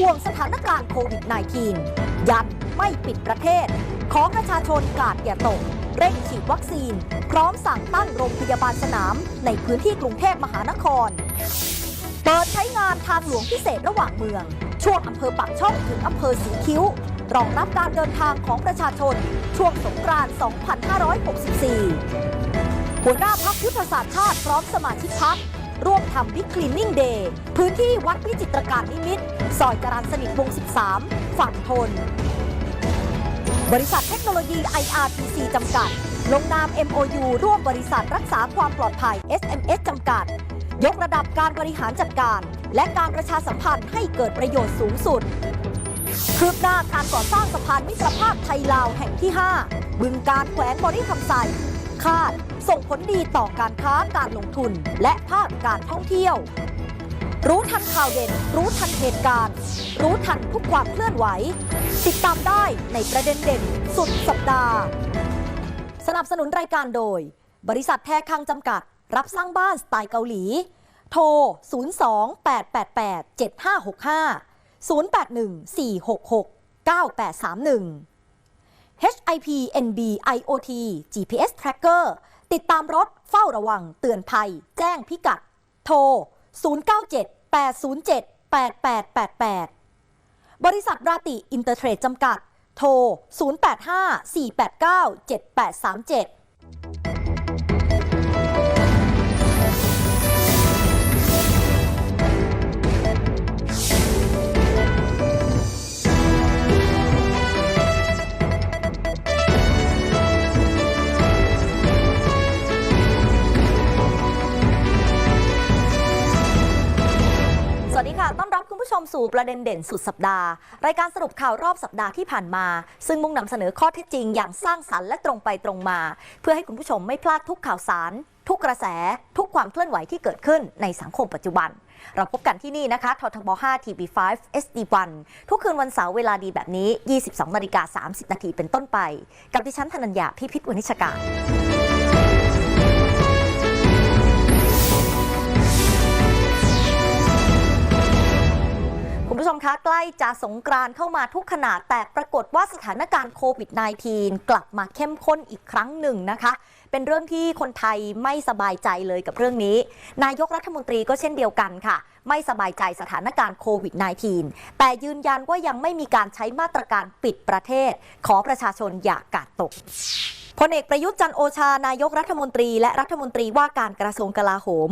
ห่วงสถานการณ์โควิด -19 ยันไม่ปิดประเทศ ขอประชาชนกาดอย่าตก เร่งฉีดวัคซีน พร้อมสั่งตั้งโรงพยาบาลสนาม ในพื้นที่กรุงเทพมหานคร เปิดใช้งานทางหลวงพิเศษระหว่างเมือง ช่วงอำเภอปากช่องถึงอำเภอสีคิ้ว รองรับการเดินทางของประชาชน ช่วงสงกรานต์2564 หัวหน้าพักยุทธศาสตร์ชาติพร้อมสมาชิกพัก ร่วมทำบิ๊กคลีนนิ่งเดย์พื้นที่วัดวิจิตรการนิมิตรซอยจรัญสนิทวง 13 ฝั่งทน บริษัทเทคโนโลยี IRPC จำกัด ลงนาม MOU ร่วมบริษัทรักษาความปลอดภัย SMS จำกัด ยกระดับการบริหารจัดการ และการประชาสัมพันธ์ให้เกิดประโยชน์สูงสุดคืบหน้าการก่อสร้างสะพานมิตรภาพไทยลาวแห่งที่ 5 บึงการแขวนบริคำไซคาด ส่งผลดีต่อการค้าการลงทุน และภาคการท่องเที่ยว รู้ทันข่าวเด่น รู้ทันเหตุการณ์ รู้ทันทุกความเคลื่อนไหว ติดตามได้ในประเด็นเด่นสุดสัปดาห์ สนับสนุนรายการโดย บริษัทแทคังจำกัด รับสร้างบ้านสไตล์เกาหลี โทร 02-888-7565 0814669831 HIP NB IoT GPS Tracker ติดตามรถเฝ้าระวังเตือนภัย แจ้งพิกัด โทร 097-807-8888 บริษัทราติอินเตอร์เทรดจำกัด โทร 085-489-7837 ต้อนรับคุณผู้ชมสู่ประเด็นเด่นสุดสัปดาห์ รายการสรุปข่าวรอบสัปดาห์ที่ผ่านมา ซึ่งมุ่งนำเสนอข้อเท็จจริงอย่างสร้างสรรค์และตรงไปตรงมา เพื่อให้คุณผู้ชมไม่พลาดทุกข่าวสาร ทุกกระแส ทุกความเคลื่อนไหวที่เกิดขึ้นในสังคมปัจจุบัน เราพบกันที่นี่นะคะททบ5 TV5 SD1 ทุกคืนวันเสาร์เวลาดีแบบนี้ 22นาฬิกา30 นาทีเป็นต้นไป กับดิฉันธนัญญาพิพิธวณิชการ ใกล้จะสงกรานเข้ามาทุกขนาดแต่ปรากฏว่าสถานการณ์โควิด -19 กลับมาเข้มข้นอีกครั้งหนึ่งนะคะ เป็นเรื่องที่คนไทยไม่สบายใจเลยกับเรื่องนี้ นายกรัฐมนตรีก็เช่นเดียวกันค่ะ ไม่สบายใจสถานการณ์โควิด -19 แต่ยืนยันว่ายังไม่มีการใช้มาตรการปิดประเทศ ขอประชาชนอย่ากกาดตกพลเอกประยุทธ์จันโอชานายกรัฐมนตรี และรัฐมนตรีว่าการกระทรวงกลาโหม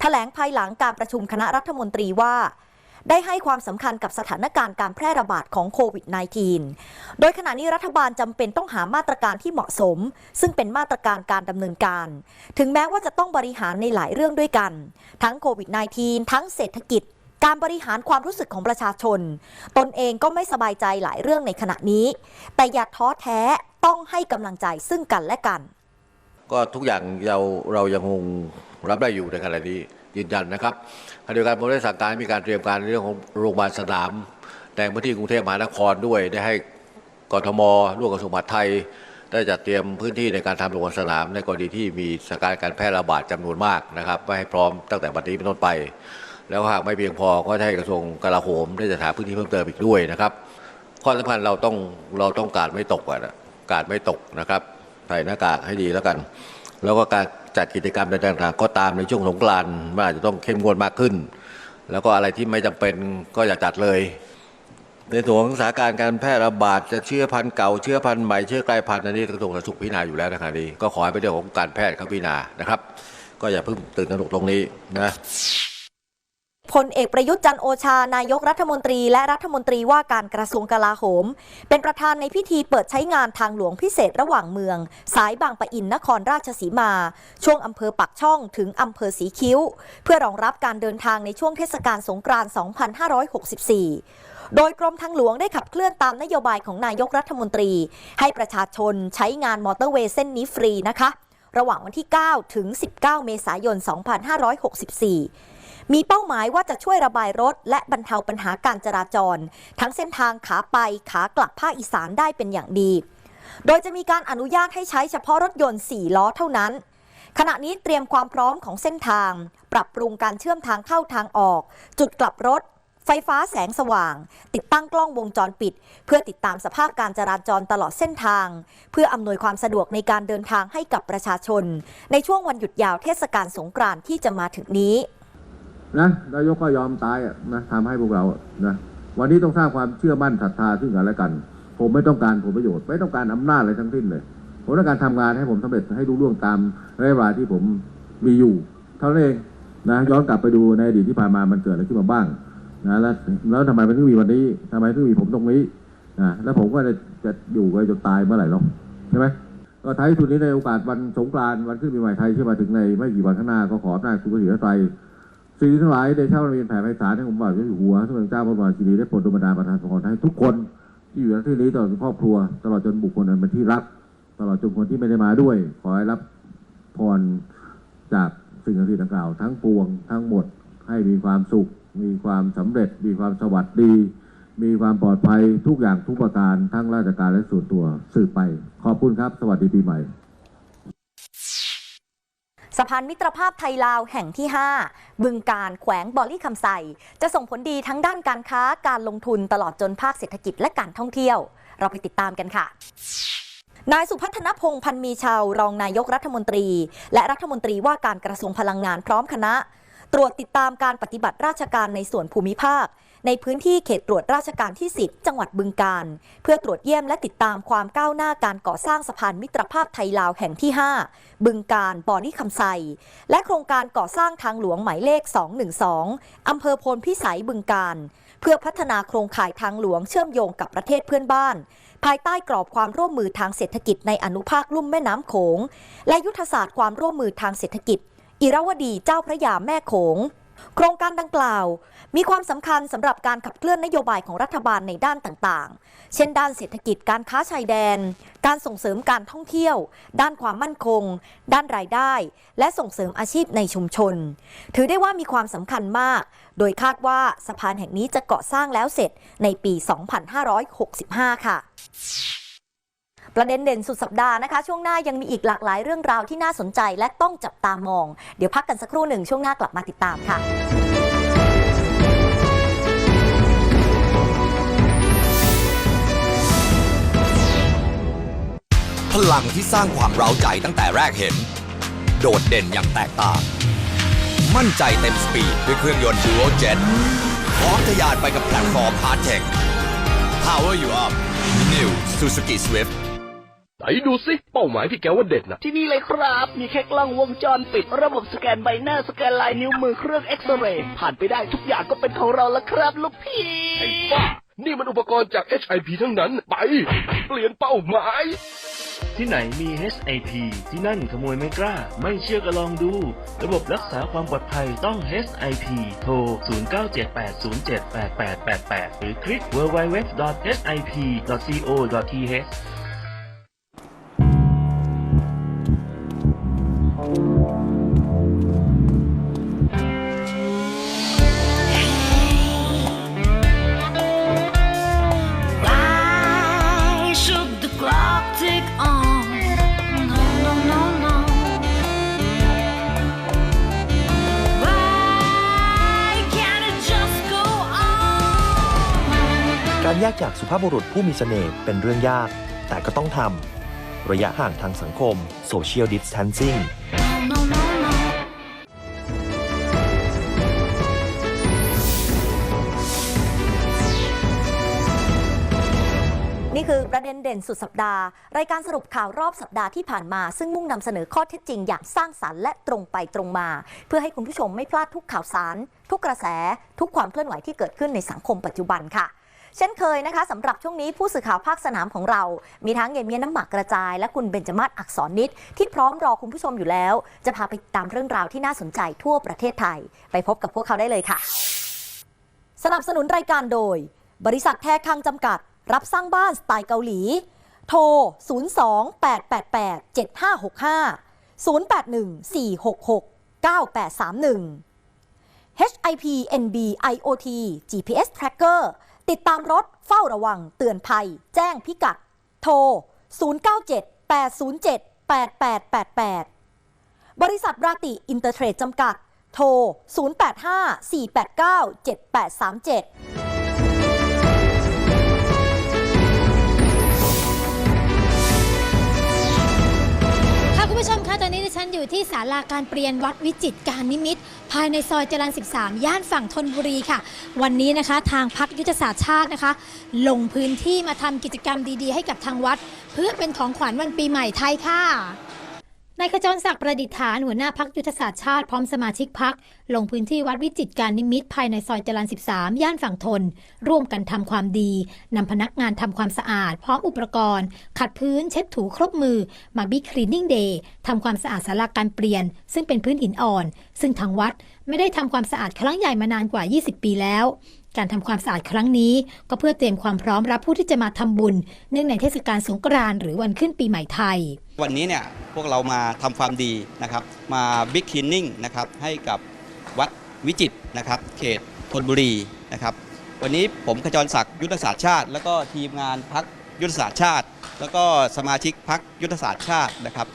แถลงภายหลังการประชุมคณะรัฐมนตรีว่า ได้ให้ความสำคัญกับสถานการณ์การแพร่ระบาดของโควิด -19 โดยขณะนี้รัฐบาลจำเป็นต้องหามาตรการที่เหมาะสม ซึ่งเป็นมาตรการการดำเนินการ ถึงแม้ว่าจะต้องบริหารในหลายเรื่องด้วยกัน ทั้งโควิด -19 ทั้งเศรษฐกิจการบริหารความรู้สึกของประชาชน ตนเองก็ไม่สบายใจหลายเรื่องในขณะนี้ แต่อย่าท้อแท้ต้องให้กำลังใจซึ่งกันและกัน ก็ทุกอย่างเราเรายังคงรับได้อยู่ในขณะนี้ ยืนยันนะครับขณะเดียวกันผมได้สั่งการมีการเตรียมการในเรื่องของโรงพยาบาลสนามในพื้นที่กรุงเทพมหานครด้วยได้ให้กทมร่วมกับกระทรวงมหาดไทย ได้จัดเตรียมพื้นที่ในการทำโรงพยาบาลสนาม ในกรณีที่มีสถานการณ์การแพร่ระบาดจำนวนมากนะครับไว้ให้พร้อมตั้งแต่บัดนี้เป็นต้นไป แล้วหากไม่เพียงพอก็ให้กระทรวงกลาโหม ได้จัดหาพื้นที่เพิ่มเติมอีกด้วยนะครับข้อสำคัญเราต้องเราต้องการไม่ตกอะนะการไม่ตกนะครับใส่หน้ากากให้ดีแล้วกัน แล้วก็การ จัดกิจกรรมต่างๆ ก็ตามในช่วงสงกรานต์มันอาจจะต้องเข้มงวดมากขึ้น แล้วก็อะไรที่ไม่จำเป็นก็อย่าจัดเลย ในส่วนของสถานการณ์การแพร่ระบาดจะเชื้อพันธุ์เก่าเชื้อพันธุ์ใหม่เชื้อกลายพันธุ์อันนี้กระทรวงสาธารณสุขพิจารณาอยู่แล้วนะครับนี้ก็ขอให้เป็นเรื่องของการแพทย์เขาพิจารณานะครับ ก็อย่าเพิ่งตื่นตระหนกตรงนี้นะ พลเอกประยุทธ์จันโอชานายกรัฐมนตรี และรัฐมนตรีว่าการกระทรวงกลาโหม เป็นประธานในพิธีเปิดใช้งานทางหลวงพิเศษระหว่างเมือง สายบางปะอินนครราชสีมา ช่วงอำเภอปักช่องถึงอำเภอสีคิ้ว เพื่อรองรับการเดินทางในช่วงเทศกาลสงกรานต์ 2564โดยกรมทางหลวงได้ขับเคลื่อนตามนโยบายของนายกรัฐมนตรี ให้ประชาชนใช้งานมอเตอร์เวย์เส้นนี้ฟรีนะคะ ระหว่างวันที่ 9 ถึง 19 เมษายน 2564 มีเป้าหมายว่าจะช่วยระบายรถ และบรรเทาปัญหาการจราจร ทั้งเส้นทางขาไปขากลับภาคอีสานได้เป็นอย่างดี โดยจะมีการอนุญาตให้ใช้เฉพาะรถยนต์ 4 ล้อเท่านั้น ขณะนี้เตรียมความพร้อมของเส้นทาง ปรับปรุงการเชื่อมทางเข้าทางออก จุดกลับรถไฟฟ้าแสงสว่าง ติดตั้งกล้องวงจรปิด เพื่อติดตามสภาพการจราจรตลอดเส้นทาง เพื่ออำนวยความสะดวกในการเดินทางให้กับประชาชน ในช่วงวันหยุดยาวเทศกาลสงกรานต์ที่จะมาถึงนี้ นะนายกก็ยอมตายอะนะทำให้พวกเราอะนะวันนี้ต้องสร้างความเชื่อมั่นศรัทธาซึ่งกันและกัน ผมไม่ต้องการผลประโยชน์ ไม่ต้องการอำนาจอะไรทั้งสิ้นเลยผมต้องการทำงานให้ผมสำเร็จให้รู้ล่วงตามระยะเวลาที่ผมมีอยู่ เท่านั้นเองนะย้อนกลับไปดูในอดีตที่ผ่านมามันเกิดอะไรขึ้นมาบ้างนะแล้วแล้วทำไมมันถึงมีวันนี้ทำไมถึงมีผมตรงนี้นะแล้วผมก็จะจะอยู่ไปจนตายเมื่อไหร่หรอกใช่ไหมก็ท้ายสุดนี้ในโอกาสวันสงกรานต์วันขึ้นปีใหม่ไทยที่มาถึงในไม่กี่วันข้างหน้าก็ขออำนาจคุณพระศรีรัตน์ สิ่งทั้งหลายในเช้าวันเวีแผ่ไพศาลที่ผมบอกอยู่หัวสมเด็จเจ้าพระบรมราชินีได้โปรดดลบันดาลประทานสงฆ์ให้ทุกคนที่อยู่ในที่นี้ตลอดครอบครัว ตลอดจนบุคคลอันเป็นที่รัก ตลอดจนคนที่ไม่ได้มาด้วย ขอให้รับพรจากสิ่งศักดิ์สิทธิ์ดังกล่าว ทั้งปวงทั้งหมดให้มีความสุข มีความสำเร็จ มีความสวัสดี มีความปลอดภัยทุกอย่างทุกประการทั้งราชการและส่วนตัวสืบไป ขอบคุณครับ สวัสดีปีใหม่ สะพานมิตรภาพไทยลาวแห่งที่ 5 บึงการแขวงบอลี่คำไซจะส่งผลดีทั้งด้านการค้าการลงทุนตลอดจนภาคเศรษฐกิจและการท่องเที่ยว เราไปติดตามกันค่ะนายสุพัฒนพงษ์พันมีชาวรองนายกรัฐมนตรี และรัฐมนตรีว่าการกระทรวงพลังงานพร้อมคณะ ตรวจติดตามการปฏิบัติราชการในส่วนภูมิภาค ในพื้นที่เขตตรวจราชการที่ 10 จังหวัดบึงการ เพื่อตรวจเยี่ยมและติดตามความก้าวหน้าการก่อสร้างสะพานมิตรภาพไทยลาวแห่งที่ 5 บึงการบอนี่คำไซและโครงการก่อสร้างทางหลวงหมายเลข 212 อำเภอโพนพิสัยบึงการ เพื่อพัฒนาโครงข่ายทางหลวงเชื่อมโยงกับประเทศเพื่อนบ้าน ภายใต้กรอบความร่วมมือทางเศรษฐกิจในอนุภาคลุ่มแม่น้ำโขง และยุทธศาสตร์ความร่วมมือทางเศรษฐกิจ อิรวดีเจ้าพระยาแม่โขง โครงการดังกล่าว มีความสำคัญสำหรับการขับเคลื่อนนโยบายของรัฐบาลในด้านต่างๆ เช่น ด้านเศรษฐกิจการค้าชายแดน การส่งเสริมการท่องเที่ยว ด้านความมั่นคง ด้านรายได้ และส่งเสริมอาชีพในชุมชน ถือได้ว่ามีความสำคัญมาก โดยคาดว่าสะพานแห่งนี้จะก่อสร้างแล้วเสร็จในปี 2565 ค่ะ ประเด็นเด่นสุดสัปดาห์นะคะ ช่วงหน้ายังมีอีกหลากหลายเรื่องราวที่น่าสนใจและต้องจับตามอง เดี๋ยวพักกันสักครู่หนึ่งช่วงหน้ากลับมาติดตามค่ะพลังที่สร้างความเร้าใจตั้งแต่แรกเห็น โดดเด่นอย่างแตกต่าง มั่นใจเต็มสปีดด้วยเครื่องยนต์ Dual Jet พร้อมทะยานไปกับแพลตฟอร์ม Hard Tech Power You Up New Suzuki Swift ไหนดูสิเป้าหมายที่แกว่าเด็ดนะที่นี่เลยครับ มีแค่กล้องวงจรปิด ระบบสแกนใบหน้าสแกนลายนิ้วมือเครื่องเอ็กซเรย์ผ่านไปได้ทุกอย่างก็เป็นของเราแล้วครับลูกพี่ ไอ้บ้านี่มันอุปกรณ์จาก HIP ทั้งนั้น ไป เปลี่ยนเป้าหมาย ที่ไหนมี HIP ที่นั่นขโมยไม่กล้า ไม่เชื่อก็ลองดู ระบบรักษาความปลอดภัยต้อง HIP โทร 0978078888 หรือคลิก www.hip.co.th on? การแยกจากสุภาพบุรุษผู้มีเสน่ห์เป็นเรื่องยาก แต่ก็ต้องทำ ระยะห่างทางสังคม Social Distancing นี่คือประเด็นเด่นสุดสัปดาห์ รายการสรุปข่าวรอบสัปดาห์ที่ผ่านมา ซึ่งมุ่งนำเสนอข้อเท็จจริงอย่างสร้างสรรค์และตรงไปตรงมา เพื่อให้คุณผู้ชมไม่พลาดทุกข่าวสาร ทุกกระแส ทุกความเคลื่อนไหวที่เกิดขึ้นในสังคมปัจจุบันค่ะ เช่นเคยนะคะสำหรับช่วงนี้ผู้สื่อข่าวภาคสนามของเรา มีทั้งเยเมียน้ำหมักกระจาย และคุณเบญจมาศอักษรนิดที่พร้อมรอคุณผู้ชมอยู่แล้ว จะพาไปตามเรื่องราวที่น่าสนใจทั่วประเทศไทย ไปพบกับพวกเขาได้เลยค่ะ สนับสนุนรายการโดย บริษัทแท้คังจำกัด รับสร้างบ้านสไตล์เกาหลี โทร 02-888-7565 081-466-9831 HIP NB IoT GPS Tracker ติดตามรถเฝ้าระวังเตือนภัย แจ้งพิกัด โทร 097 807 8888 บริษัทราติอินเตอร์เทรดจำกัด โทร 0854897837 ตอนนี้ดิฉันอยู่ที่ศาลาการเปลี่ยนวัดวิจิตการนิมิต ภายในซอยจรัญ13 ย่านฝั่งธนบุรีค่ะ วันนี้นะคะทางพักยุทธศาสตร์ชาตินะคะ ลงพื้นที่มาทำกิจกรรมดีๆ ให้กับทางวัด เพื่อเป็นของขวัญวันปีใหม่ไทยค่ะ นายขจรศักดิ์ประดิษฐานหัวหน้าพักยุทธศาสตร์ชาติพร้อมสมาชิกพัก ลงพื้นที่วัดวิจิตการนิมิตภายในซอยจรัญ13 ย่านฝั่งทน ร่วมกันทำความดีนำพนักงานทำความสะอาด พร้อมอุปกรณ์ ขัดพื้นเช็ดถูครบมือ มาบิ๊กคลีนนิ่งเดย์ทำความสะอาดศาลาการเปลี่ยน ซึ่งเป็นพื้นหินอ่อน ซึ่งทางวัดไม่ได้ทำความสะอาดครั้งใหญ่มานานกว่า 20 ปีแล้วการทำความสะอาดครั้งนี้ ก็เพื่อเตรียมความพร้อมรับผู้ที่จะมาทำบุญ เนื่องในเทศกาลสงกรานต์หรือวันขึ้นปีใหม่ไทย วันนี้เนี่ย พวกเรามาทำความดีนะครับ มาบิ๊กคลีนนิ่งนะครับให้กับวัดวิจิตนะครับ เขตธนบุรีนะครับ วันนี้ผมขจรศักดิ์ยุทธศาสตร์ชาติ แล้วก็ทีมงานพักยุทธศาสตร์ชาติ แล้วก็สมาชิกพักยุทธศาสตร์ชาตินะครับ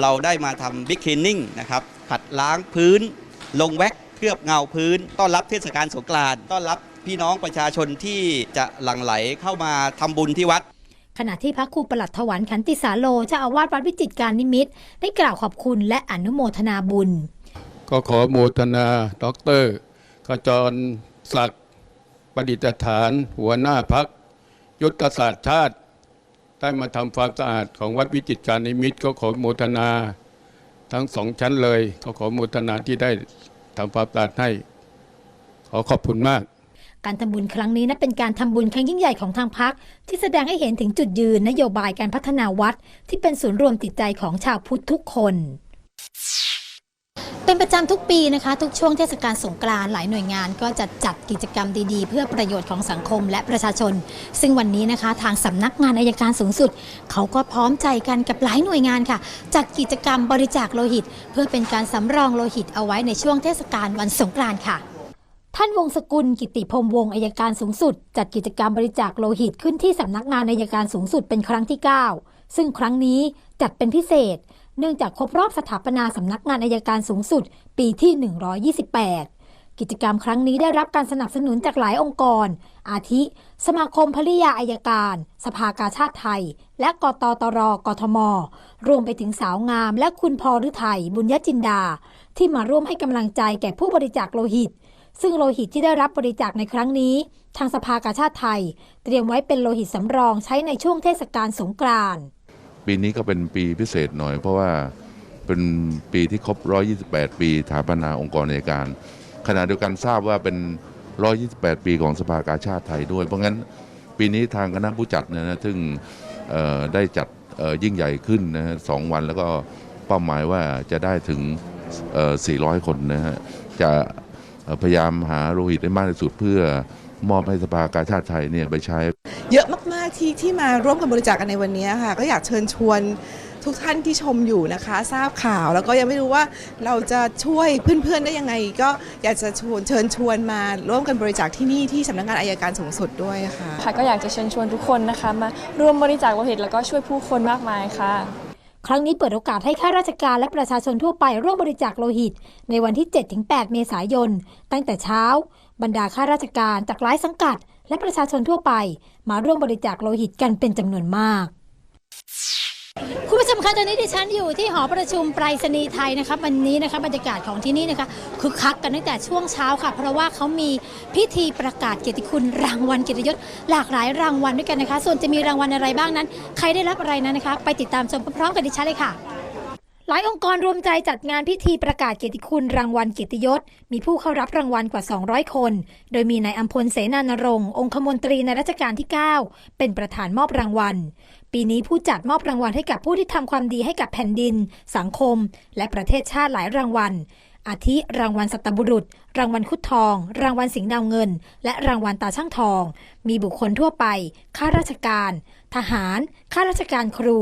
เราได้มาทำบิ๊กคลีนนิ่งนะครับขัดล้างพื้น ลงแว็กเคลือบเงาพื้น ต้อนรับเทศกาลสงกรานต์ต้อนรับพี่น้องประชาชนที่จะหลั่งไหลเข้ามาทำบุญที่วัด ขณะที่พระครูประหลัดถวันขันติสาโลเจ้าอาวาสวัดวิจิตรการนิมิตรได้กล่าวขอบคุณและอนุโมทนาบุญ ก็ขอโมทนาด็อกเตอร์ขจรศักดิ์ประดิษฐาน หัวหน้าพัก ยุทธศาสตร์ชาติ ได้มาทำความสะอาดของวัดวิจิตรการนิมิตรก็ขอโมทนา ทั้งสองชั้นเลย ก็ขอโมทนาที่ได้ทำความสะอาดให้ ขอขอบคุณมาก การทำบุญครั้งนี้นะเป็นการทำบุญครั้งยิ่งใหญ่ของทางพัก ที่แสดงให้เห็นถึงจุดยืนนโยบายการพัฒนาวัด ที่เป็นศูนย์รวมจิตใจของชาวพุทธทุกคนเป็นประจำทุกปีนะคะ ทุกช่วงเทศกาลสงกรานต์หลายหน่วยงานก็จะจัดกิจกรรมดีๆ เพื่อประโยชน์ของสังคมและประชาชน ซึ่งวันนี้นะคะ ทางสำนักงานอายการสูงสุด เขาก็พร้อมใจกันกับหลายหน่วยงานค่ะ จัดกิจกรรมบริจาคโลหิต เพื่อเป็นการสำรองโลหิตเอาไว้ในช่วงเทศกาลวันสงกรานต์ค่ะ ท่านวงศกุลกิติพรมวงอายการสูงสุด จัดกิจกรรมบริจาคโลหิตขึ้นที่สำนักงานอายการสูงสุดเป็นครั้งที่ 9 ซึ่งครั้งนี้จัดเป็นพิเศษ เนื่องจากครบรอบสถาปนาสำนักงานอายการสูงสุด ปีที่ 128 กิจกรรมครั้งนี้ได้รับการสนับสนุนจากหลายองค์กร อาทิ สมาคมภริยาอายการ สภากาชาติไทย และกตตรกทม รวมไปถึงสาวงาม และคุณพอฤทัยบุญยจินดา ที่มาร่วมให้กำลังใจแก่ผู้บริจาคโลหิต ซึ่งโลหิตที่ได้รับบริจาคในครั้งนี้ ทางสภากาชาติไทย เตรียมไว้เป็นโลหิตสำรองใช้ในช่วงเทศกาลสงกรานต์ปีนี้ก็เป็นปีพิเศษหน่อย เพราะว่าเป็นปีที่ครบ 128 ปีสถาปนาองค์กรอัยการ ขณะเดียวกันทราบว่าเป็น 128 ปีของสภากาชาติไทยด้วย เพราะงั้นปีนี้ทางคณะผู้จัดเนี่ยนะซึ่งได้จัดยิ่งใหญ่ขึ้นนะฮะสองวันแล้วก็เป้าหมายว่าจะได้ถึงเอ่อ400 คนนะฮะจะ พยายามหาโลหิตได้มากที่สุดเพื่อมอบให้สภากาชาติไทยเนี่ยไปใช้ เยอะมาก ๆ ที่ที่มาร่วมกันบริจาคกันในวันนี้ค่ะ ก็อยากเชิญชวนทุกท่านที่ชมอยู่นะคะ ทราบข่าวแล้วก็ยังไม่รู้ว่าเราจะช่วยเพื่อน ๆ ได้ยังไง ก็อยากจะชวนเชิญชวนมาร่วมกันบริจาคที่นี่ที่สำนักงานอายการสูงสุดด้วยค่ะ ค่ะก็อยากจะเชิญชวนทุกคนนะคะ มาร่วมบริจาคโลหิตแล้วก็ช่วยผู้คนมากมายค่ะ ครั้งนี้เปิดโอกาสให้ข้าราชการและประชาชนทั่วไปร่วมบริจาคโลหิต ในวันที่ 7-8 เมษายน ตั้งแต่เช้า บรรดาข้าราชการจากหลายสังกัด และประชาชนทั่วไป มาร่วมบริจาคโลหิตกันเป็นจำนวนมาก คุณผู้ชมคะตอนนี้ดิฉันอยู่ที่หอประชุมไปรษณีย์ไทยนะคะวันนี้นะคะบรรยากาศของที่นี่นะคะคึกคักกันตั้งแต่ช่วงเช้าค่ะ เพราะว่าเขามีพิธีประกาศเกียรติคุณรางวัลเกียรติยศหลากหลายรางวัลด้วยกันนะคะ ส่วนจะมีรางวัลอะไรบ้างนั้น ใครได้รับอะไรนั้นนะคะ ไปติดตามชมพร้อมๆกันดิฉันเลยค่ะหลายองค์กรรวมใจจัดงานพิธีประกาศเกียรติคุณรางวัลเกียรติยศ มีผู้เข้ารับรางวัลกว่า 200 คน โดยมีนายอัมพลเสนานรงค์องคมนตรีในรัชกาลที่ 9 เป็นประธานมอบรางวัล ปีนี้ผู้จัดมอบรางวัลให้กับผู้ที่ทำความดีให้กับแผ่นดิน สังคม และประเทศชาติหลายรางวัล อาทิรางวัลสัตบุรุษ รางวัลคุดทอง รางวัลสิงห์ดาวเงิน และรางวัลตาช่างทอง มีบุคคลทั่วไป ข้าราชการ ทหาร ข้าราชการครู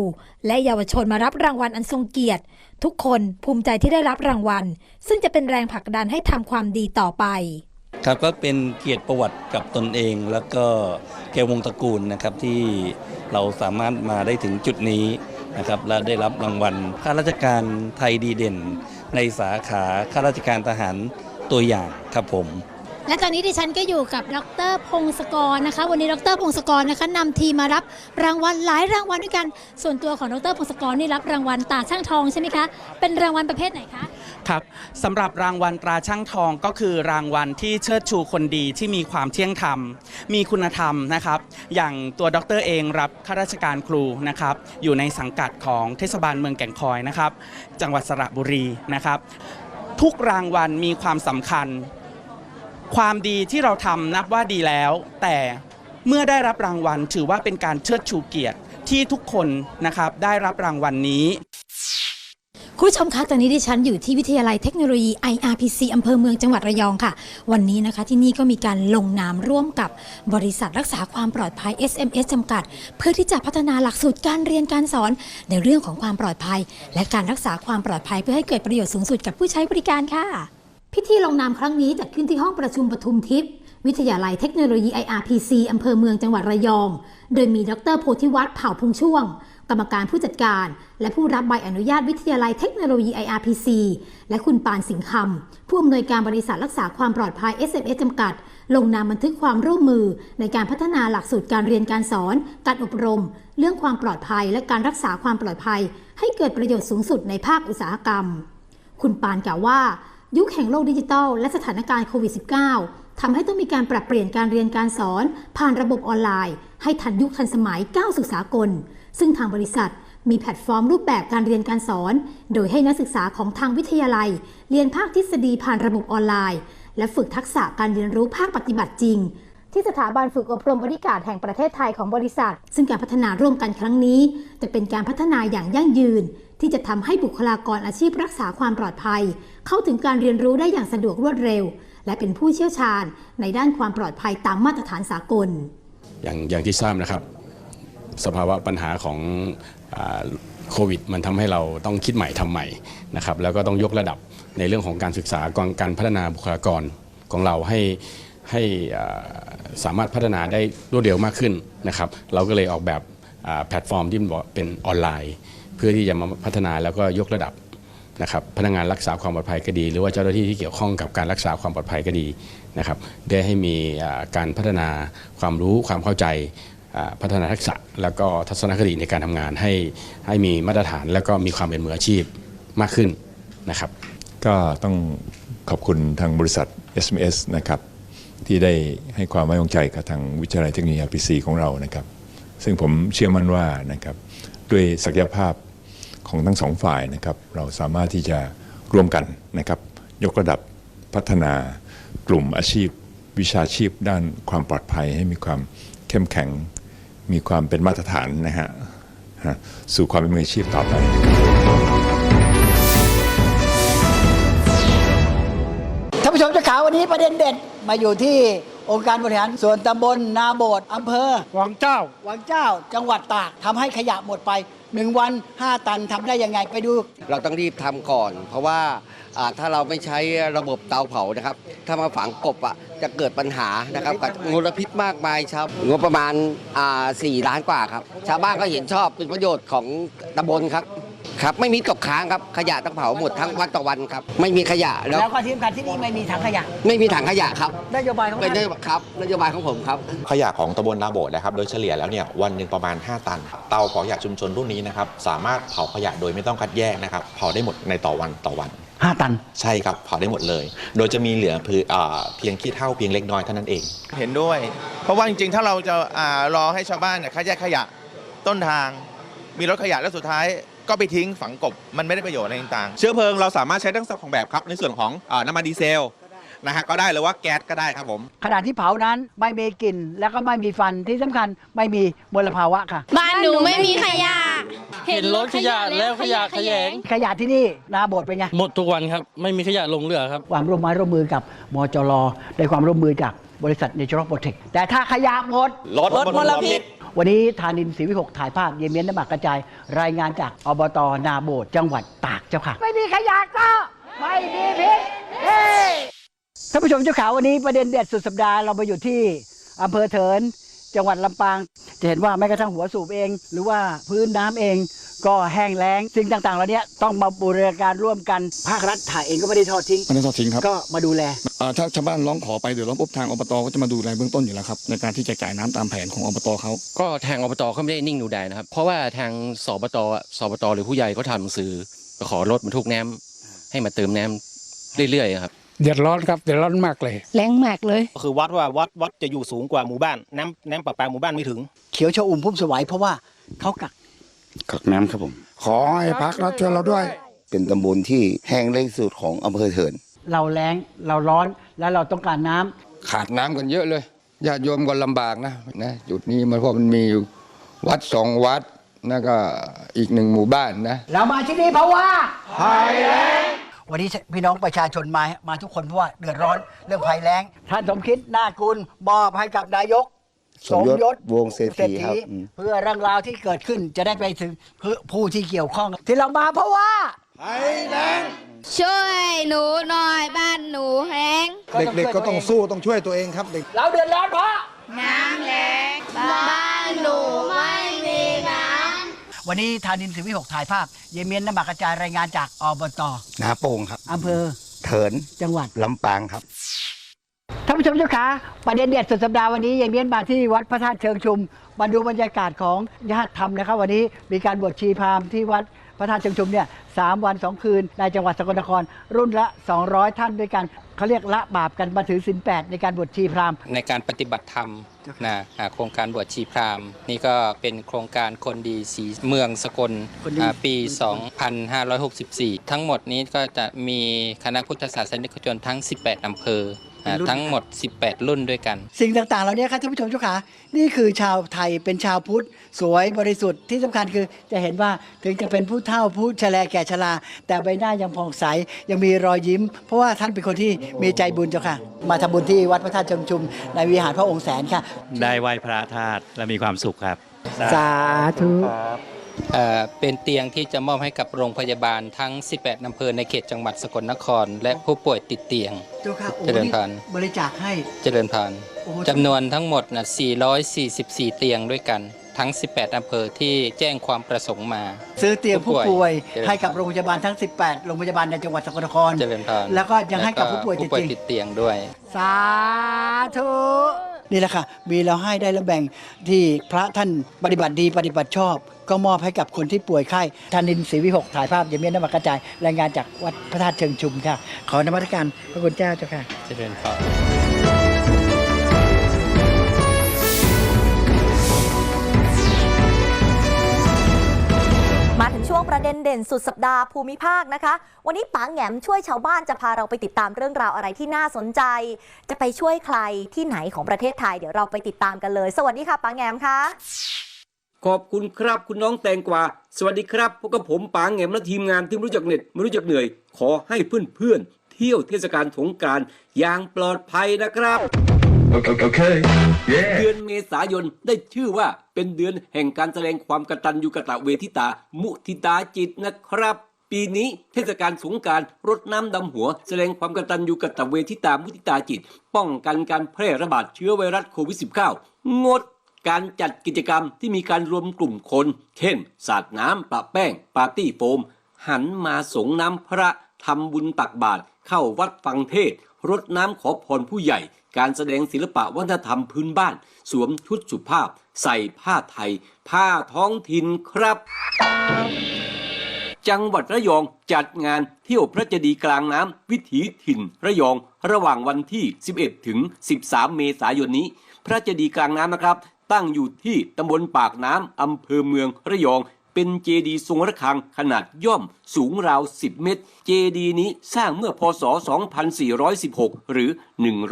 และเยาวชนมารับรางวัลอันทรงเกียรติ ทุกคนภูมิใจที่ได้รับรางวัล ซึ่งจะเป็นแรงผลักดันให้ทำความดีต่อไป ครับก็เป็นเกียรติประวัติกับตนเอง แล้วก็แกวงตระกูลนะครับที่เราสามารถมาได้ถึงจุดนี้นะครับและได้รับรางวัลข้าราชการไทยดีเด่น ในสาขาข้าราชการทหารตัวอย่างครับผม และตอนนี้ดิฉันก็อยู่กับดรพงศกรนะคะ วันนี้ดรพงศกรนะคะนำทีมมารับรางวัลหลายรางวัลด้วยกัน ส่วนตัวของดรพงศกรนี่รับรางวัลตาช่างทองใช่ไหมคะ เป็นรางวัลประเภทไหนคะ ครับสำหรับรางวัลตราช่างทองก็คือรางวัลที่เชิดชูคนดีที่มีความเที่ยงธรรม มีคุณธรรมนะครับ อย่างตัวดรเองรับข้าราชการครูนะครับ อยู่ในสังกัดของเทศบาลเมืองแก่งคอยนะครับ จังหวัดสระบุรีนะครับ ทุกรางวัลมีความสำคัญ ความดีที่เราทำนับว่าดีแล้ว แต่เมื่อได้รับรางวัล ถือว่าเป็นการเชิดชูเกียรติที่ทุกคนนะครับได้รับรางวัลนี้คุณผู้ชมคะ ตอนนี้ดิฉันอยู่ที่วิทยาลัยเทคโนโลยี IRPC อำเภอเมืองจังหวัดระยองค่ะ วันนี้นะคะที่นี่ก็มีการลงนามร่วมกับบริษัทรักษาความปลอดภัย SMS จำกัด เพื่อที่จะพัฒนาหลักสูตรการเรียนการสอนในเรื่องของความปลอดภัย และการรักษาความปลอดภัยเพื่อให้เกิดประโยชน์สูงสุดกับผู้ใช้บริการค่ะ พิธีลงนามครั้งนี้จัดขึ้นที่ห้องประชุมปทุมทิพย์วิทยาลัยเทคโนโลยี IRPC อำเภอเมืองจังหวัดระยอง โดยมีดรโพธิวัฒน์เผ่าพงช่วง กรรมการผู้จัดการ และผู้รับใบอนุญาตวิทยาลัยเทคโนโลยี IRPC และคุณปานสิงห์คำผู้อำนวยการบริษัทรักษาความปลอดภัย SMS จำกัด ลงนามบันทึกความร่วมมือ ในการพัฒนาหลักสูตรการเรียนการสอน การอบรม เรื่องความปลอดภัย และการรักษาความปลอดภัย ให้เกิดประโยชน์สูงสุดในภาคอุตสาหกรรม คุณปานกล่าวว่า ยุคแห่งโลกดิจิทัลและสถานการณ์โควิด -19 ทำให้ต้องมีการปรับเปลี่ยนการเรียนการสอน ผ่านระบบออนไลน์ ให้ทันยุคทันสมัยก้าวสู่สากล ซึ่งทางบริษัทมีแพลตฟอร์มรูปแบบการเรียนการสอน โดยให้นักศึกษาของทางวิทยาลัย เรียนภาคทฤษฎีผ่านระบบออนไลน์ และฝึกทักษะการเรียนรู้ภาคปฏิบัติจริง ที่สถาบันฝึกอบรมบริการแห่งประเทศไทยของบริษัท ซึ่งการพัฒนาร่วมกันครั้งนี้ จะเป็นการพัฒนาอย่างยั่งยืนที่จะทำให้บุคลากรอาชีพรักษาความปลอดภัย เข้าถึงการเรียนรู้ได้อย่างสะดวกรวดเร็ว และเป็นผู้เชี่ยวชาญในด้านความปลอดภัยตามมาตรฐานสากล อย่างอย่างที่ทราบนะครับ สภาวะปัญหาของโควิดมันทำให้เราต้องคิดใหม่ทำใหม่นะครับแล้วก็ต้องยกระดับในเรื่องของการศึกษาการพัฒนาบุคลากรของเราให้ให้สามารถพัฒนาได้รวดเร็วมากขึ้นนะครับ เราก็เลยออกแบบแพลตฟอร์มที่เป็นออนไลน์ เพื่อที่จะมาพัฒนาแล้วก็ยกระดับนะครับพนักงานรักษาความปลอดภัยก็ดี หรือว่าเจ้าหน้าที่ที่เกี่ยวข้องกับการรักษาความปลอดภัยก็ดีนะครับได้ให้มีการพัฒนาความรู้ความเข้าใจพัฒนาทักษะ แล้วก็ทัศนคติในการทำงานให้ให้มีมาตรฐานแล้วก็มีความเป็นมืออาชีพมากขึ้นนะครับ ก็ต้องขอบคุณทางบริษัท SMS นะครับที่ได้ให้ความไว้วางใจกับทางวิทยาลัยเทคโนโลยี RPC ของเรานะครับ ซึ่งผมเชื่อมั่นว่านะครับ ด้วยศักยภาพของทั้งสองฝ่ายนะครับ เราสามารถที่จะร่วมกันนะครับ ยกระดับพัฒนากลุ่มอาชีพ วิชาชีพด้านความปลอดภัยให้มีความเข้มแข็ง มีความเป็นมาตรฐานนะฮะสู่ความเป็นมืออาชีพต่อไปท่านผู้ชมจะข่าววันนี้ประเด็นเด็ดมาอยู่ที่ องค์การบริหารส่วนตำบลนาโบดอำเภอ วังเจ้า วังเจ้าจังหวัดตากทำให้ขยะหมดไปหนึ่งวัน 5 ตันทำได้ยังไงไปดู เราต้องรีบทำก่อน เพราะว่าอ่าถ้าเราไม่ใช้ระบบเตาเผานะครับ ถ้ามาฝังกบอะจะเกิดปัญหานะครับกับมลพิษมากมายครับงบประมาณอ่าสี่ล้านกว่าครับ ชาวบ้านก็เห็นชอบเป็นประโยชน์ของตำบลครับ ครับไม่มีตกค้างครับขยะต้องเผาหมดทั้งวันต่อวันครับ ไม่มีขยะแล้วแล้วก็ที่สำคัญที่นี่ไม่มีถังขยะไม่มีถังขยะครับนโยบายของเป็นท่านนโยบายครับนโยบายของผมครับ ขยะของตำบลนาโบดนะครับ โดยเฉลี่ยแล้วเนี่ยวันหนึ่งประมาณ 5 ตัน เตาเผาขยะชุมชนรุ่นนี้นะครับสามารถเผาขยะโดยไม่ต้องคัดแยกนะครับเผาได้หมดในต่อวันต่อวัน 5 ตัน ใช่ครับเผาได้หมดเลย โดยจะมีเหลือเพียงอ่าเพียงขี้เท่าเพียงเล็กน้อยเท่านั้นเอง เห็นด้วย เพราะว่าจริงๆ ถ้าเราจะอารอให้ชาวบ้านเนี่ยคัดแยกขยะต้นทาง มีรถขยะแล้วสุดท้าย ก็ไปทิ้งฝังกบมันไม่ได้ประโยชน์อะไรต่างๆเชื้อเพลิงเราสามารถใช้ทั้งสองแบบครับในส่วนของเอ่อน้ำมันดีเซลนะฮะก็ได้หรือว่าแก๊สก็ได้ครับผม ขณะที่เผานั้นไม่มีกลิ่นแล้วก็ไม่มีฟันที่สำคัญไม่มีมลภาวะค่ะ บ้านหนูไม่มีขยะ เห็นรถขยะแล้วขยะแขยง ขยะที่นี่นาโบดเป็นไง หมดทุกวันครับ ไม่มีขยะลงเหลือครับ ความร่วมไม้ร่วมมือกับมจรได้ความร่วมมือจากบริษัท Natural Protect แต่ถ้าขยะหมด ลดมลพิษ วันนี้ธานินศรีวิหกถ่ายภาพเยนเมียนน้ำหมักกระจาย รายงานจากอบตนาโบดจังหวัดตากเจ้าค่ะ ไม่มีขยะก็ไม่มีพิษเฮ้ท่านผู้ชมเจ้าขาววันนี้ประเด็นเด็ดสุดสัปดาห์เราไปอยู่ที่อำเภอเถิน จังหวัดลำปาง จะเห็นว่าแม้กระทั่งหัวสูบเอง หรือว่าพื้นน้ำเอง ก็แห้งแล้งสิ่งต่างๆเหล่านี้ต้องมาบูรณาการร่วมกันภาครัฐถ่ายเองก็ไม่ได้ทอดทิ้งไม่ได้ทอดทิ้งครับก็มาดูแลอ่าถ้าชาวบ้านร้องขอไปเดี๋ยวร้องปุ๊บทางอบตก็จะมาดูแลเบื้องต้นอยู่แล้วครับในการที่จะจ่ายน้ำตามแผนของอบตเขาก็ทางอบตเขาไม่ได้นิ่งดูดายนะครับ เพราะว่าทางสบตอะสบตหรือผู้ใหญ่เขาทำหนังสือขอรถบรรทุกน้ำให้มาเติมน้ำเรื่อยๆครับ เดือดร้อนครับเดือดร้อนมากเลยแรงมากเลยก็คือวัดว่าวัดวัดจะอยู่สูงกว่าหมู่บ้านน้ำน้ำประปาหมู่บ้านไม่ถึง เขียวชอุ่มพุ่มสวัยเพราะว่าเขากักกักน้ำครับผม ขอให้พักรัฐช่วยเราด้วย เป็นตำบลที่แห้งแล้งที่สุดของอำเภอเถิน เราแล้งเราร้อนแล้วเราต้องการน้ำขาดน้ำกันเยอะเลยญาติโยมก็ลำบากนะนะจุดนี้มันเพราะมันมีอยู่วัดสองวัดแล้วก็อีกหนึ่งหมู่บ้านนะ เรามาที่นี่เพราะว่า ภัยแล้ง วันนี้พี่น้องประชาชนมามาทุกคนเพราะว่าเดือดร้อนเรื่องภัยแล้ง ท่านสมคิดนากุลมอบให้กับนายกสมยศวงศ์เศรษฐีครับอืมเพื่อเรื่องราวที่เกิดขึ้นจะได้ไปถึงผู้ที่เกี่ยวข้อง ที่เรามาเพราะว่าภัยแล้งช่วยหนูหน่อยบ้านหนูแห้งเด็กๆก็ต้องสู้ต้องช่วยตัวเองครับเด็กเราเดือดร้อนเพราะน้ำแรงบ้านหนูไม่มีน้ำ วันนี้ธานินสิวิหกถ่ายภาพ เยเมียนน้ำหมากกระจายรายงานจากอบตนาโป่งครับอำเภอเถินจังหวัดลำปางครับท่านผู้ชมเจ้าขาประเด็นเด็ดสุดสัปดาห์วันนี้ยังเมียนมาที่วัดพระธาตุเชิงชุมมาดูบรรยากาศของญาติธรรมนะครับ วันนี้มีการบวชชีพราหมณ์ที่วัดพระธาตุเชิงชุมเนี่ยสามวันสองคืนในจังหวัดสกลนคร รุ่นละ 200 ท่านด้วยกันเขาเรียกละบาปกันมาถือศีลแปดในการบวชชีพราหมณ์ในการปฏิบัติธรรม นะอ่าโครงการบวชชีพราหมณ์นี่ก็เป็นโครงการคนดีสีเมืองสกลคนดีอ่าปี 2564 ทั้งหมดนี้ก็จะมีคณะพุทธศาสนิกชนทั้ง 18 อำเภออ่าทั้งหมด 18 รุ่นด้วยกัน สิ่งต่างๆ เหล่านี้ครับท่านผู้ชมเจ้าขานี่คือชาวไทยเป็นชาวพุทธ สวยบริสุทธิ์ที่สำคัญคือจะเห็นว่าถึงจะเป็นผู้เฒ่าผู้ชราแก่ชรา แต่ใบหน้ายังผ่องใส ยังมีรอยยิ้ม เพราะว่าท่านเป็นคนที่มีใจบุญเจ้าค่ะ มาทำบุญที่วัดพระธาตุเชิงชุมในวิหารพระองค์แสนค่ะได้ไหว้พระธาตุและมีความสุขครับ สาธุเอ่อเป็นเตียงที่จะมอบให้กับโรงพยาบาลทั้ง 18 อำเภอในเขตจังหวัดสกลนคร และผู้ป่วยติดเตียง เจ้าค่ะโอ้เจริญนี่พร บริจาคให้ เจริญพรโอ้โห จำนวนทั้งหมดนะ444 เตียงด้วยกัน ทั้ง 18 อำเภอที่แจ้งความประสงค์มา ซื้อเตียงผู้ป่วยเจริญพรให้กับโรงพยาบาลทั้ง 18 โรงพยาบาลในจังหวัดสกลนคร เจริญพรแล้วก็ยังให้กับผู้ป่วยติดผู้ป่วยเตียงติดเตียง ด้วย สาธุ นี่แหละค่ะ มีเราให้ได้แล้วแบ่งที่พระท่านปฏิบัติดีปฏิบัติชอบ ก็มอบให้กับคนที่ป่วยไข้ท่านนินศรีวิหกถ่ายภาพเยเมียนนำมากระจายรายงานจากวัดพระธาตุเชิงชุมค่ะ ขอนมัสการพระคุณเจ้าเจ้าค่ะเจริญพร มาถึงช่วงประเด็นเด่นสุดสัปดาห์ภูมิภาคนะคะ วันนี้ป๋าแหงมช่วยชาวบ้านจะพาเราไปติดตามเรื่องราวอะไรที่น่าสนใจ จะไปช่วยใครที่ไหนของประเทศไทยเดี๋ยวเราไปติดตามกันเลย สวัสดีค่ะป๋าแหงมค่ะขอบคุณครับคุณน้องแตงกวาสวัสดีครับพบกับผมปางแหงมและทีมงานที่ไม่รู้จักเหน็ดไม่รู้จักเหนื่อย ขอให้เพื่อนๆเที่ยวเทศกาลสงกานต์อย่างปลอดภัยนะครับ เดือนเมษายนได้ชื่อว่าเป็นเดือนแห่งการแสดงความกตัญญูกตเวทิตา มุทิตาจิตนะครับ ปีนี้เทศกาลสงกรารรดน้ำดำหัว แสดงความกตัญญูกตเวทิตามุทิตาจิต ป้องกันการแพร่ระบาดเชื้อไวรัสโควิด -19 งดการจัดกิจกรรมที่มีการรวมกลุ่มคน เช่น สาดน้ำประแป้ง ปาร์ตี้โฟม หันมาสงน้ำพระทำบุญตักบาตรเข้าวัดฟังเทศรดน้ำขอพรผู้ใหญ่ การแสดงศิลปะวัฒนธรรมพื้นบ้าน สวมชุดสุภาพ ใส่ผ้าไทย ผ้าท้องถิ่นครับ จังหวัดระยองจัดงานเที่ยวพระเจดีย์กลางน้ำวิถีถิ่นระยอง ระหว่างวันที่ 11 ถึง 13 เมษายนนี้ พระเจดีย์กลางน้ำนะครับ ตั้งอยู่ที่ตำบลปากน้ำอำเภอเมืองระยอง เป็นเจดีย์ทรงระฆังขนาดย่อมสูงราว 10 เมตร เจดีย์นี้สร้างเมื่อพศ 2416 หรือ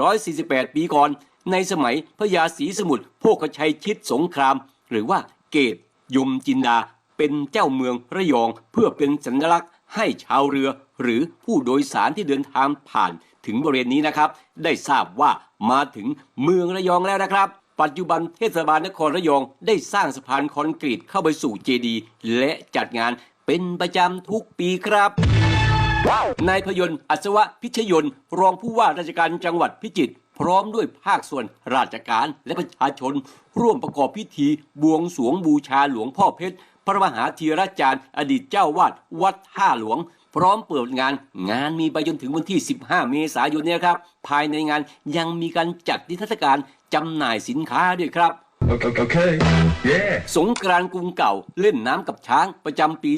148 ปีก่อน ในสมัยพระยาศรีสมุทรโภคชัยชิดสงคราม หรือว่าเกตยมจินดาเป็นเจ้าเมืองระยองเพื่อเป็นสัญลักษณ์ให้ชาวเรือ หรือผู้โดยสารที่เดินทางผ่านถึงบริเวณนี้นะครับ ได้ทราบว่ามาถึงเมืองระยองแล้วนะครับ ปัจจุบันเทศบาลนครระยองได้สร้างสะพานคอนกรีตเข้าไปสู่เจดีย์และจัดงานเป็นประจำทุกปีครับ นายพยนต์อัศวะพิชยนต์รองผู้ว่าราชการจังหวัดพิจิตรพร้อมด้วยภาคส่วนราชการและประชาชน ร่วมประกอบพิธีบวงสรวงบูชาหลวงพ่อเพชร พระมหาธีราจารย์ อดีตเจ้าวาดวัดท่าหลวง พร้อมเปิดงาน งานมีไปจนถึงวันที่ 15 เมษายนนี้ครับ ภายในงานยังมีการจัดนิทรรศการจำหน่ายสินค้าด้วยครับสงกรานต์กรุงเก่าเล่นน้ำกับช้างประจำปี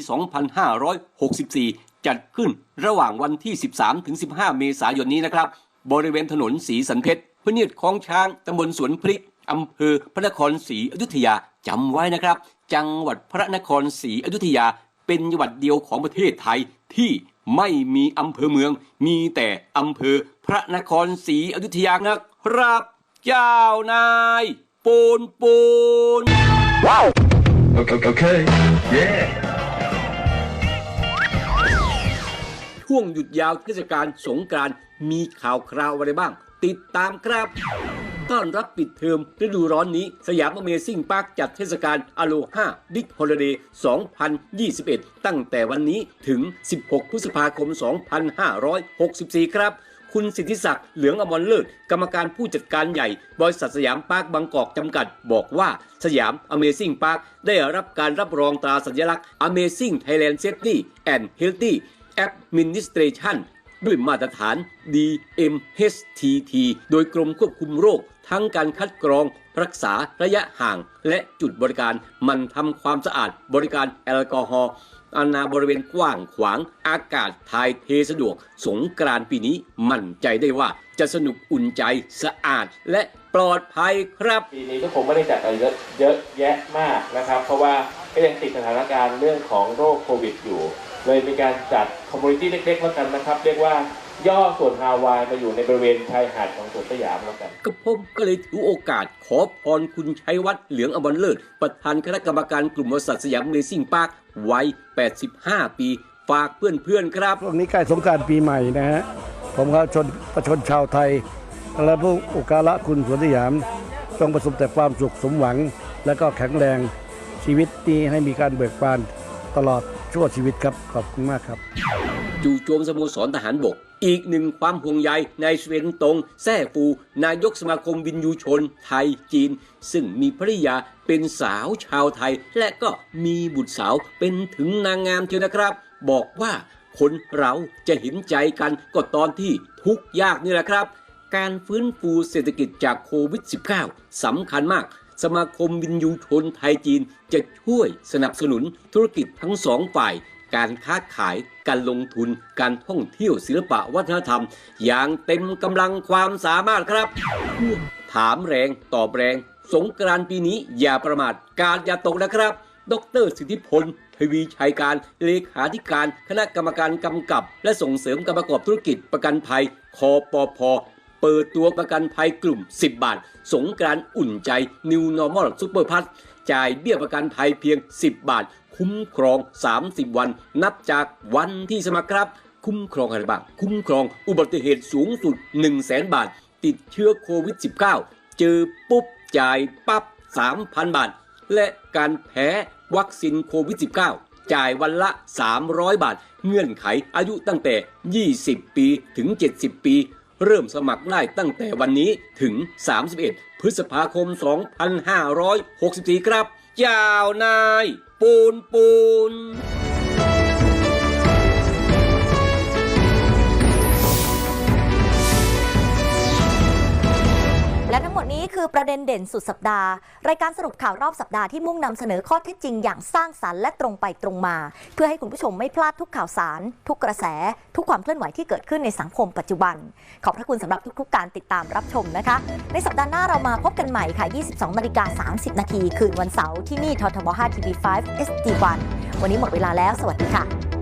2564 จัดขึ้นระหว่างวันที่ 13ถึง15 เมษายนนี้นะครับ บริเวณถนนสีสันเพชรพเนียดคลองช้างตำบลสวนพริกอำเภอพระนครศรีอยุธยาจำไว้นะครับ จังหวัดพระนครศรีอยุธยา เป็นจังหวัดเดียวของประเทศไทยที่ไม่มีอำเภอเมือง มีแต่อำเภอพระนครศรีอยุธยานะครับ เจ้านายปูนปูนว้าวช่วงหยุดยาวเทศกาลสงกรานต์มีข่าวคราวอะไรบ้าง ติดตามครับต้อนรับปิดเทอมฤดูร้อนนี้สยามอเมซิ่งพาร์คจัดเทศกาลอโลฮาบิ๊กฮอลิเดย์2021 ตั้งแต่วันนี้ถึง 16 พฤษภาคม 2564 ครับ คุณสิทธิศักดิ์เหลืองอมรเลิศกรรมการผู้จัดการใหญ่ บริษัทสยามพาร์คบางกอกจำกัด บอกว่าสยาม Amazing Park ได้รับการรับรองตราสัญลักษณ์ Amazing Thailand Safety and Healthy Administration ด้วยมาตรฐาน DMHTT โดยกรมควบคุมโรค ทั้งการคัดกรอง รักษาระยะห่าง และจุดบริการมันทำความสะอาดบริการแอลกอฮอล์อาณาบริเวณกว้างขวางอากาศถ่ายเทสะดวก สงกรานต์ปีนี้มั่นใจได้ว่าจะสนุกอุ่นใจสะอาดและปลอดภัยครับ ปีนี้ก็คงไม่ได้จัดอะไรเยอะแยะมากนะครับ เพราะว่าก็ยังติดสถานการณ์เรื่องของโรคโควิดอยู่ เลยมีการจัดคอมมูนิตี้เล็กๆแล้วกันนะครับ เรียกว่าย่อส่วนฮาวายมาอยู่ในบริเวณชายหาดของสวนสยามแล้วกันก็ผมก็เลยถือโอกาสขอพรคุณชัยวัฒน์เหลืองอมรเลิศประธานคณะกรรมการกลุ่มบริษัทสยามเมซิ่งพาร์ควัย 85 ปี ฝากเพื่อนๆครับช่วงนี้ใกล้สงกรารปีใหม่นะฮะผมขอชนประชนชาวไทย และผู้อุกาละคุณสวนสยามจงประสบแต่ความสุขสมหวัง และก็แข็งแรงชีวิตนี้ให้มีการเบิกบานตลอด ชั่วชีวิตครับ ขอบคุณมากครับ จู่โจมสโมสรทหารบก อีกหนึ่งความห่วงใยในายเสวียนตง แซ่ฟู นายกสมาคมวินยูชน ไทยจีน ซึ่งมีภริยาเป็นสาวชาวไทย และก็มีบุตรสาวเป็นถึงนางงามเชียวนะครับ บอกว่าคนเราจะเห็นใจกันก็ตอนที่ทุกยากนี่แหละครับ การฟื้นฟูเศรษฐกิจจากโควิด -19 สำคัญมาก สมาคมวินยูชนไทยจีนจะช่วยสนับสนุนธุรกิจทั้งสองฝ่าย การค้าขาย การลงทุน การท่องเที่ยวศิลปะวัฒนธรรม อย่างเต็มกำลังความสามารถครับ ถามแรงตอบแรง สงกรานต์ปีนี้อย่าประมาทการอย่าตกนะครับ ดรสิทธิพลทวีชัยการเลขาธิการ คณะกรรมการกำกับ และส่งเสริมการประกอบธุรกิจประกันภัยคอปพ เปิดตัวประกันภัยกลุ่ม 10 บาท สงกรานต์อุ่นใจ New Normal Super Plus จ่ายเบี้ยประกันภัยเพียง 10 บาท คุ้มครอง 30 วัน นับจากวันที่สมัครครับ คุ้มครองอะไรบ้างคุ้มครองอุบัติเหตุสูงสุด 1 0 0 0 0แบาท ติดเชื้อโควิด -19 เจอปุ๊บจ่ายปั๊บ 3,000 บาท และการแพ้วัคซีนโควิด -19 จ่ายวันละ 300 บาท เงื่อนไขอายุตั้งแต่ 20 ปีถึง 70 ปี เริ่มสมัครได้ตั้งแต่วันนี้ถึง 31 พฤษภาคม 2564 ครับยาวนาย ปูนปูน และทั้งหมดนี้คือประเด็นเด่นสุดสัปดาห์ รายการสรุปข่าวรอบสัปดาห์ที่มุ่งนำเสนอข้อเท็จจริงอย่างสร้างสรรค์และตรงไปตรงมา เพื่อให้คุณผู้ชมไม่พลาดทุกข่าวสาร ทุกกระแส ทุกความเคลื่อนไหวที่เกิดขึ้นในสังคมปัจจุบัน ขอบพระคุณสำหรับทุกๆ การติดตามรับชมนะคะ ในสัปดาห์หน้าเรามาพบกันใหม่ค่ะ 22นาฬิกา30 นาทีคืนวันเสาร์ที่นี่ททบ5 TV5 SD1 วันนี้หมดเวลาแล้ว สวัสดีค่ะ